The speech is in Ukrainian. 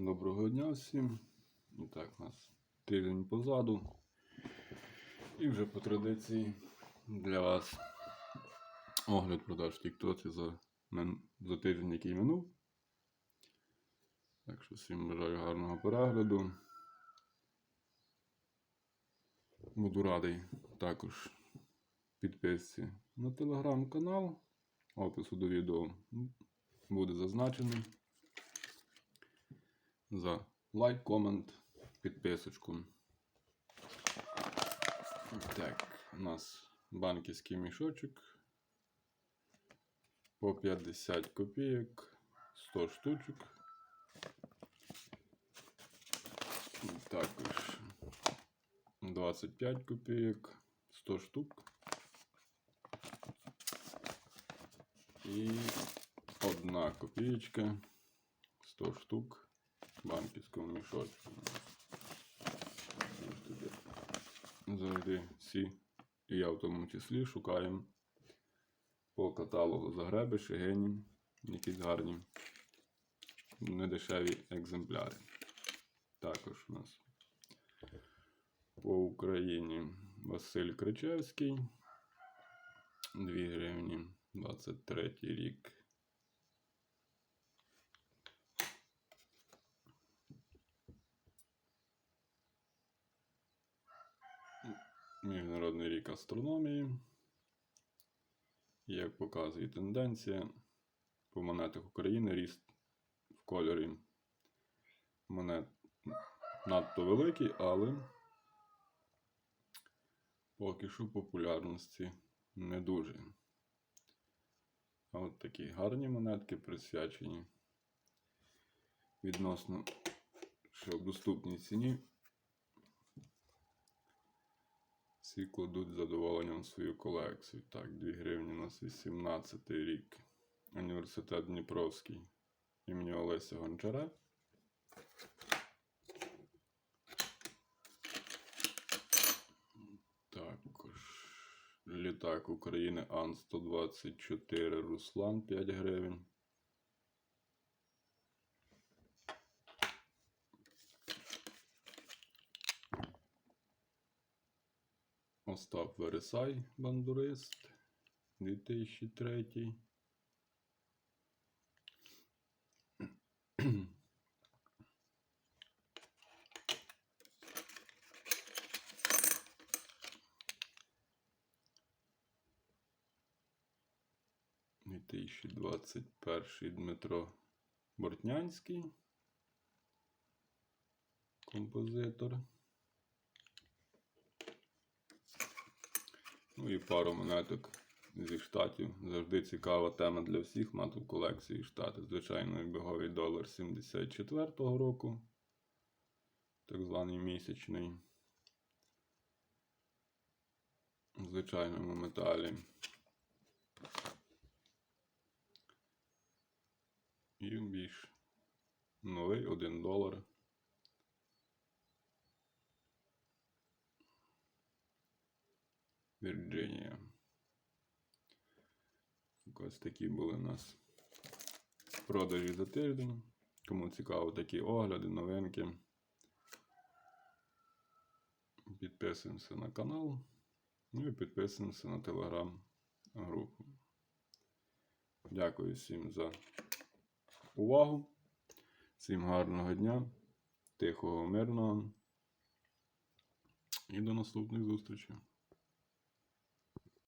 Доброго дня всім. І так, у нас тиждень позаду. І вже по традиції для вас огляд продаж в Тіктоці за, за тиждень, який минув. Так що всім бажаю гарного перегляду. Буду радий також підписці на телеграм-канал. Опису до відео буде зазначений за лайк, комент, підписочку. Так, у нас банківський мішочок по 50 копійок, 100 штучок. Також 25 копійок, 100 штук. І одна копієчка, 100 штук банківському мішочку. Завжди всі, і я в тому числі, шукаємо по каталогу Загреби, Шегині, якісь гарні недешеві екземпляри. Також у нас по Україні Василь Кричевський. 2 гривні 23 рік. Міжнародний рік астрономії. Як показує тенденція, по монетах України ріст в кольорі монет надто великий, але поки що популярності не дуже. А от такі гарні монетки присвячені відносно, що в доступній ціні. Всі кладуть з задоволенням свою колекцію. Так, 2 гривні у нас 18 рік. Університет Дніпровський імені Олеся Гончара. Також літак України Ан-124 Руслан 5 гривень. Остап Вересай, бандурист 2003. Дві тисячі двадцять перший Дмитро Бортнянський. Композитор. І пару монеток зі штатів. Завжди цікава тема для всіх мати в колекції штати. Звичайно, біговий долар 74-го року. Так званий місячний. В звичайному металі. І більш новий 1 долар. Вірджинія. Ось такі були у нас продажі за тиждень. Кому цікаво такі огляди, новинки. Підписуємося на канал. Ну і підписуємося на телеграм-групу. Дякую всім за увагу. Всім гарного дня, тихого, мирного. І до наступних зустрічей.